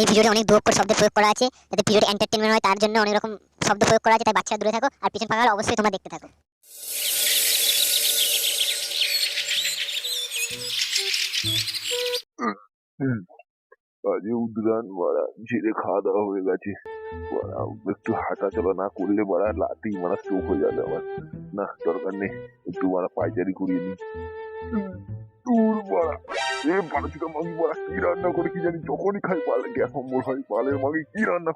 এই ভিডিওতে অনেক দু অক্ষর শব্দ প্রয়োগ করা আছে যাতে ভিডিওটি এন্টারটেনমেন্ট হয় তার জন্য অনেক রকম শব্দ প্রয়োগ করা আছে তাই বাচ্চারা দূরে থাকো আর পিছন ফাঁকা অবশ্যই তোমরা দেখতে থাকো। খাওয়া দাওয়া হয়ে গেছে। বাড়া, একটু হাঁটা চলা না করলে মারা লাতেই মারা চোখ হয়ে যাবে আমার। না দরকার নেই একটু মারা পাইচারি করিয়ে নি দূর এ রান্না করে কি জানি, যখনই খাই গ্যাস হয় রান্না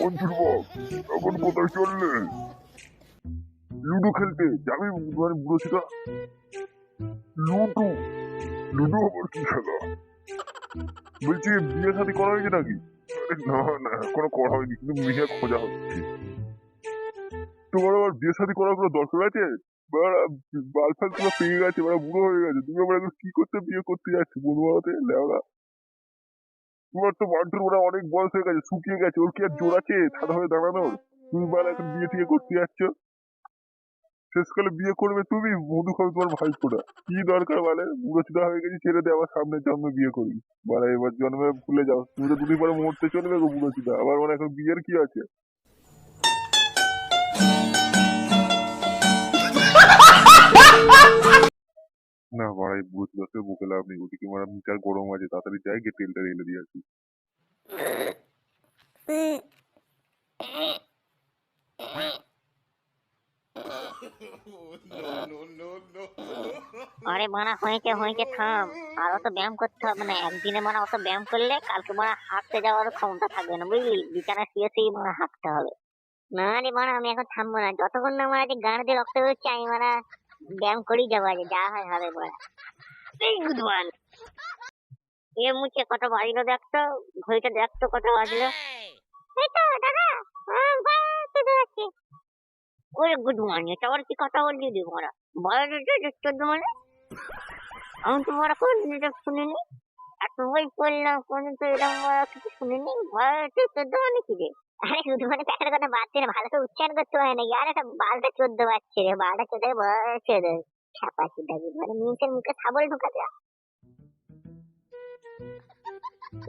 পঞ্চুর কোথায় চললে? লুডো খেলতে যাবি বুড়ো ছিল? লুডো? লুডো আবার কি খেলা? বলছি, বিয়ে শাদি করা হয়েছে নাকি? না না, এখনও করা হয়নি, কিন্তু মেয়ে খোঁজা হচ্ছে। তোমার আবার বিয়ে শাদি করার কোনো দরকার আছে? বাল ফাল তোমার পেয়ে গেছে ওরা বুড়ো হয়ে গেছে। তুমি আবার এখন কি করতে, বিয়ে করতে যাচ্ছ? বন্ধু বাড়াতে লেওরা। তোমার তো মান্টুর ওরা অনেক বয়স হয়ে গেছে, শুকিয়ে গেছে। ওর কি আর জোর আছে সাদা হয়ে দাঁড়ানোর? তুমি বল, এখন বিয়ে টিয়ে করতে যাচ্ছ? শেষকালে বিয়ে করবে তুমি মধু খাবে তোমার ভাই ফোটা কি দরকার বলে? বুড়ো চুদা হয়ে গেছি, ছেড়ে দে, আবার জন্মে বিয়ে করবি বলে, এবার জন্মে ভুলে যাও। তুমি তো দুদিন পরে মরতে চলবে গো বুড়ো চুদা। আবার মানে এখন বিয়ের কি আছে? না বুকে লাভ নেই। ওদিকে মারা মিটার গরম আছে, তাড়াতাড়ি যাই, গিয়ে তেলটা ঢেলে দিয়ে আসি। আরে মানা থাম। আর অত ব্যায়াম করতে হবে না একদিনে মানে অত ব্যায়াম করলে কালকে মানে হাঁটতে যাওয়ার ক্ষমতা থাকবে না, বুঝলি? বিছানা শুয়ে শুয়ে মানে হাঁটতে হবে। না রে মানে আমি এখন থামবো না। যতক্ষণ না মানে যে গান দিয়ে রক্ত বেরোচ্ছে, আমি মানে ব্যায়াম করেই যাব আজ যা হয় হবে বলে এই গুদমান এ মুখে কত বাজলো দেখতো ঘড়িটা দেখতো কত বাজলো এই তো দাদা। ওরে গুড মর্নিং এটা আবার কি কথা বললি দি মোরা হচ্ছে চোদ্দ মানে আমি তো মরা কোন শুনিনি বললাম কোনদিন তো এরকম কিছু শুনিনি চোদ্দ মানে কি রে আরে শুধু মানে কথা বাদ দিয়ে ভালো উচ্চারণ করতে হয় না আর একটা চোদ্দ বাচ্চা রে চোদ্দ মানে মুখে ছাবল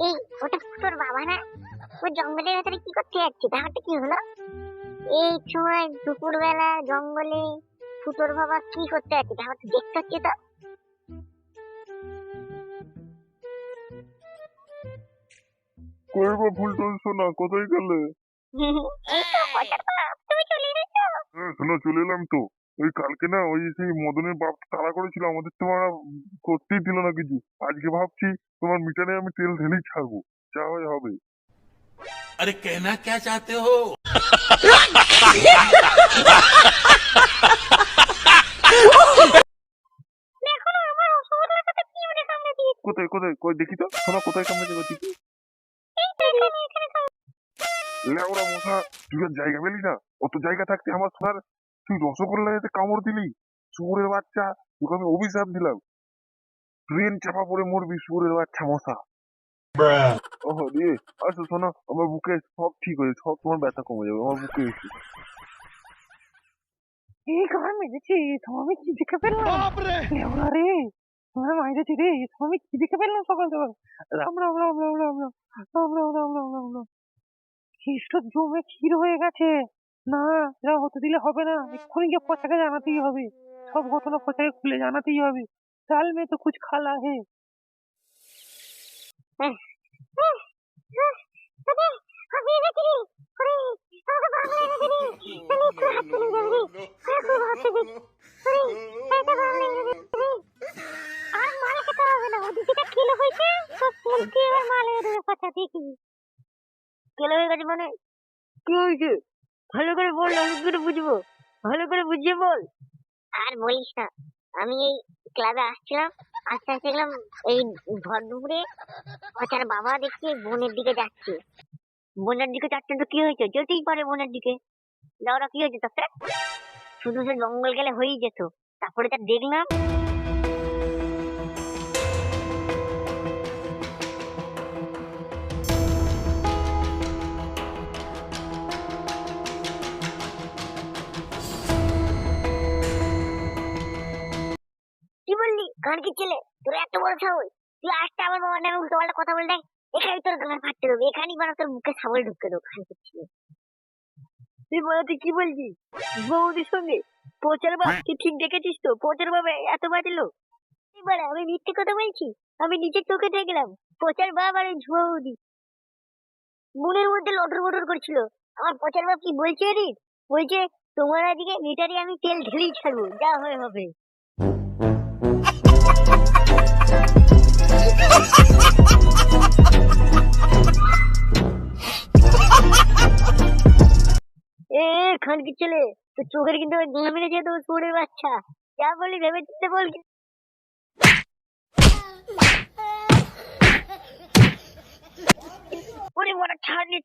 এই, ওটা তোর বাবা না? ওই জঙ্গলের ভেতরে কি করতে যাচ্ছে? ব্যাপারটা কি হলো? এই সময় দুপুরবেলা জঙ্গলে ফুটোর বাবা কি করতে যাচ্ছে? ব্যাপারটা দেখতে হচ্ছে তো কই বা ভুল চলছো না? কোথায় গেলে? শোনো চলে এলাম তো। ওই কালকে না ওই সেই মদনের বাপ তাড়া করেছিল আমাদের তোমার করতেই দিল না কিছু। আজকে ভাবছি তোমার মিটারে আমি তেল ঢেলেই ছাড়বো। যা হয় হবে। আরে কেনা কে চাতে হো কোথায় কোথায়? কই দেখি তো। শোনা কোথায় কামড়েছে লেওরা মশা তুই আর জায়গা পেলি না? অত জায়গা থাকতে আমার সোনার তুই রসগোল্লা যাতে কামড় দিলি? শুয়োরের বাচ্চা তোকে আমি অভিশাপ দিলাম। ট্রেন চাপা পড়ে মরবি শুয়োরের বাচ্চা মশা। ওহ দিয়ে আসো শোনো আমার বুকে সব ঠিক হয়েছে সব তোমার ব্যথা কমে যাবে আমার বুকে এসে। এই গান মেরেছি আমি কি দেখে ফেললাম। রে! তোমার মাইরেছি রে আমি কি দেখে ফেললাম সকাল সকাল রাম রাম রাম রাম রাম রাম রাম রাম রাম রাম রাম রাম খ্রিস্ট জমে ক্ষীর হয়ে গেছে না এরা হতে দিলে হবে না এক্ষুনি গিয়ে পচাকে জানাতেই হবে সব ঘটনা পচাকে খুলে জানাতেই হবে চাল মে তো কুছ খালা হে হাত তুলে যাব রে। হাত তুলে যাব। রে। হয়ে গেছে মানে কি হয়েছে? ভালো করে বল করে বুঝব ভালো করে বল আর বলিস না আমি এই ক্লাবে আসছিলাম আস্তে আস্তে দেখলাম এই ভর দুপুরে বাচ্চার বাবা দেখছি বোনের দিকে যাচ্ছে বোনের দিকে যাচ্ছে তো কি হয়েছে যেতেই পারে বোনের দিকে যাওয়াটা কি হয়েছে তাতে শুধু সে জঙ্গল গেলে হয়েই যেত তারপরে তার দেখলাম সাহস তুই একটা আমার বাবার নামে উল্টো পাল্টা কথা বলে দেখ এখানে তোর গান ফাটতে দেবো এখানেই বানা তোর মুখে সাবল ঢুকে দেবো। তুই বলে তুই কি বলছিস? বৌদির সঙ্গে পোচার বাপ তুই ঠিক দেখেছিস তো? পোচার বাবা এত এবারে আমি মিথ্যে কথা বলছি? আমি নিজের চোখে দেখলাম পচার বাপ আর ওই ঝুয়া বৌদি। মনের মধ্যে লটর বটর করছিল। আমার পচার বাপ কি বলছে রে? বলছে তোমার আজকে মিটারে আমি তেল ঢেলেই ছাড়বো। যা হয় হবে। এ খানকি তো চোখের কিন্তু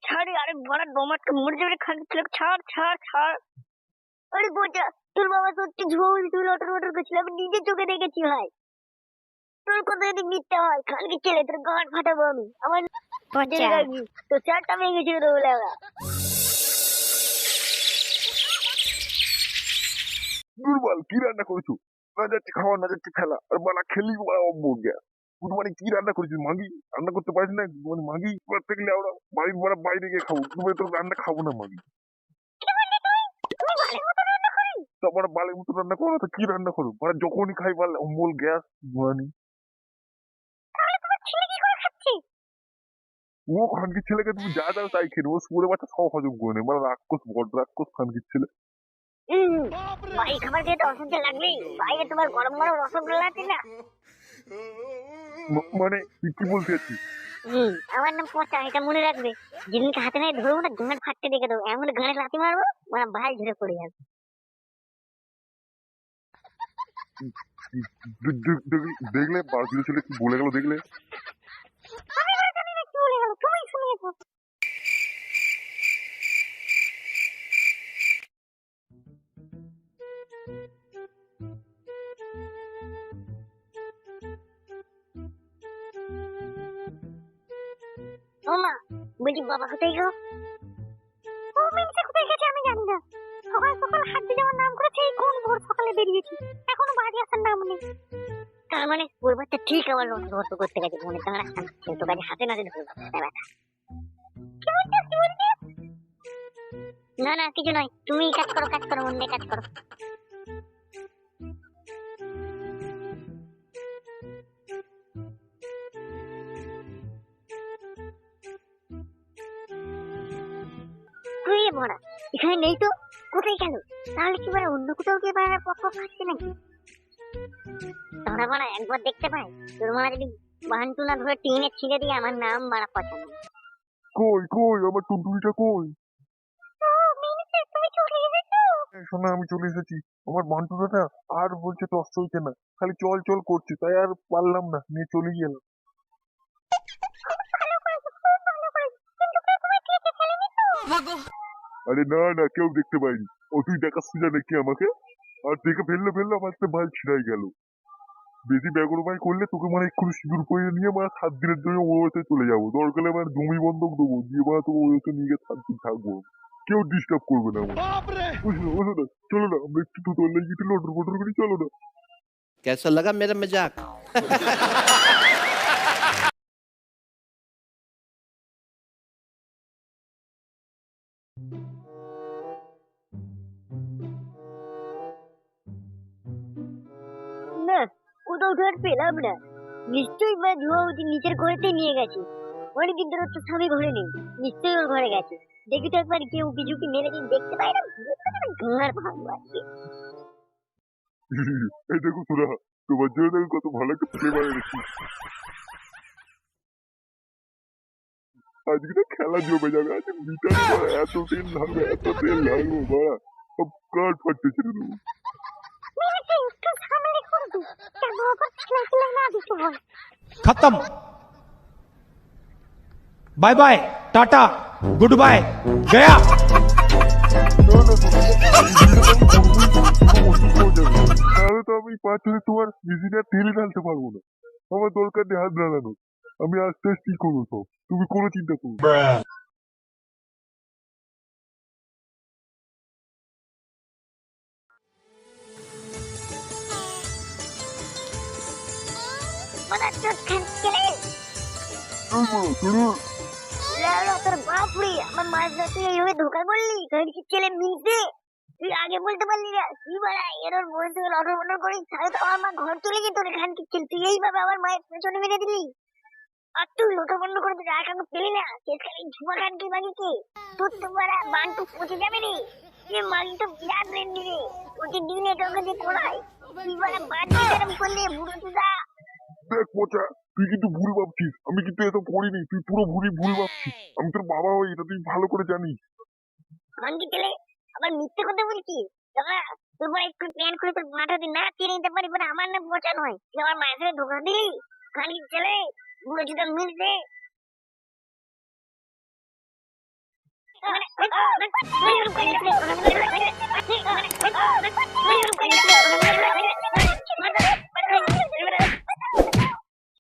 ছাড় আরে বড় ডোমাটকে মরে যাবে খানকি ছাড় ছাড় ছাড়। আরে বোঝা, তোর বাবা সত্যি ঝুঁড়ি তুই লটর বটর করছিল নিজের চোখে দেখেছি ভাই। তোর কথা যদি মিথ্যে হয়। ছেলে তোর গান ফাটাবো আমি। আমার তো চারটা ভেঙে ছিল তো বলে দুর্বল কি রান্না করেছ? না যাচ্ছে খাওয়া না যাচ্ছে খেলা। আর বালা খেলি অম্বর মানে কি রান্না করেছিস মাগি? রান্না করতে পারিস না? মানে মাগি? গেলে আমরা বাড়ির বাড়া বাইরে গিয়ে খাব। তুমি তো রান্না খাব না মাগি। তারপরে বালের মতো রান্না করো। তো কি রান্না করো? মানে যখনই খাই বাল অম্বল গ্যাস মানে ও খানকির ছেলেকে তুমি যা দাও তাই খেয়ে নেবে। ও সুরে বাচ্চা সব হজম করে নেবে। মানে রাক্ষস বড রাক্ষস খানকির ছেলে। বাড়ি খাবার খেয়ে তো অসহ্য বাইরে তোমার গরম গরম রসগোল্লা আছে না? মানে কি বলতে চাচ্ছিস? আমার নাম পচা এটা মনে রাখবে। যেদিনকে হাতে নাই ধরবো না গাঁট ফাটতে দেখে দেবো। এমন গাঁটে লাথি মারবো মানে ভাই ঝরে পড়ে যাবে। দেখলে- বারবির ছেলে কি বলে গেল দেখলে আমি এবার জানি না কি বলে গেল তুমি শুনিয়েছো ও মা বাবা, কোথায় গো? ও মিনসে কোথায় গেছে আমি জানি না। সকাল সকাল হাঁটতে যাওয়ার নাম করেছে, এই কোন ভোর সকালে বেরিয়েছি। এখনও বাড়ি আসার নাম নেই। তার মানে ওর বাচ্চা ঠিক আবার নষ্ট করতে গেছে, মনে দাঁড়া কিন্তু কাজে হাতে নাতে ব্যাটা না না, কিছু নয়। তুমি কাজ করো কাজ করো, মন কাজ করো। ভরা, এখানে নেই তো? কোথায় গেল? তাহলে কি বলে, অন্য কোথাও কি এবার পক্ষ খাচ্ছে নাকি? তোমরা মারা একবার দেখতে পাই। তোর মারা যদি বাহানটু না ধরে টিনে ছিঁড়ে দিয়ে আমার নাম মারা পছন্দ। কই কই, আমার টুনটুনিটা কই? শোনা আমি চলে এসেছি। আমার বান্টুটা না আর বলছে টস চলছে না। খালি চল চল করছে, তাই আর পারলাম না, নিয়ে চলে গেলাম। আরে না না, কেউ দেখতে পাইনি। ও তুই দেখা সুজা নাকি আমাকে? আর দেখে ফেললে ফেললে, আমার তো ভালো ছিঁড়াই গেল। বেশি বেগরবাই করলে তোকে মানে এক্ষুনি সিঁদুর পরিয়ে নিয়ে মানে সাত দিনের জন্য ওয়েতে চলে যাব। দরকার হলে মানে জমি বন্ধক দেবো দিয়ে মানে তোকে ওয়েতে নিয়ে গিয়ে সাত দিন থাকব কেউ ডিস্টার্ব করবে না বুঝলো? বুঝলো না চলো না আমরা একটু তোর লেগে একটু লোটর ফোটর করি চলো না। কেসা লাগা মেরা মজাক। তো আর পেলাম না। নিশ্চয়ই মা ধোয়াউতি নিচের ঘরেতে নিয়ে গেছে। অনেকদিন ধরে তো স্বামী ঘরে নেই। নিশ্চয়ই ওর ঘরে গেছে। দেখি তো একবার কেউ কিছু কি মেরে দেখতে পাই না ঘর ভাঙবো এই দেখো তোমার জন্য দেখো কত ভালো একটা আজকে তো খেলা জমে যাবে, আজকে মিটার এত তেল লাগবে, এত তেল লাগবে, বাড়া। সব ফাটতে ছেড়ে দেবো ખતમ bye bye tata goodbye ગયા তাহলে তো আমি পাঁচ হাজার তোমার বিজিটা ঠেলে ঢালতে পারবো না আমার দরকার নেই হাত দাঁড়ানো আমি আস্তে আস্তে করবো সব তুমি কোনো চিন্তা করো মানে খান ছেলে এই বড় শুরু লাউড়া তোর বাপরে আমার মাছ ধরতে এইভাবে ধোকা করলি তোর কি ছেলে মিলছে তুই আগে বলতে পারলি না কি বলা এর ওর বলতে গেলে অর্ডার অর্ডার করে তাহলে তো আমার মা ঘর চলে যেত রে তুই দিলি আর তুই লোটা বন্ধ করে তুই আর না শেষকালে ঝুমা খান কি মাগিকে তোর তো বড়া বান্টু পচে যাবে রে এ মাগি তো বিরাট রেন্ডি রে প্রতিদিন এটা ওকে দিয়ে করাই তুই বড়া বান্টু এরম করলে বুড়ো চুদা দেখ পচা তুই কিন্তু ভুল ভাবছিস। আমি কিন্তু এসব করিনি তুই পুরো ভুলই ভুল ভাবছিস। আমি তোর বাবা হই এটা তুই ভালো করে জানিস। মানকি তেলে আবার মিথ্যে কথা বলছিস তোরা তোর একটু তোর মাথা দিয়ে না নিতে পারি আমার না পচা নয় তুই আমার মায়ের সাথে ধোকা দিলি? মানকি তেলে বুড়ো মিলছে? মানে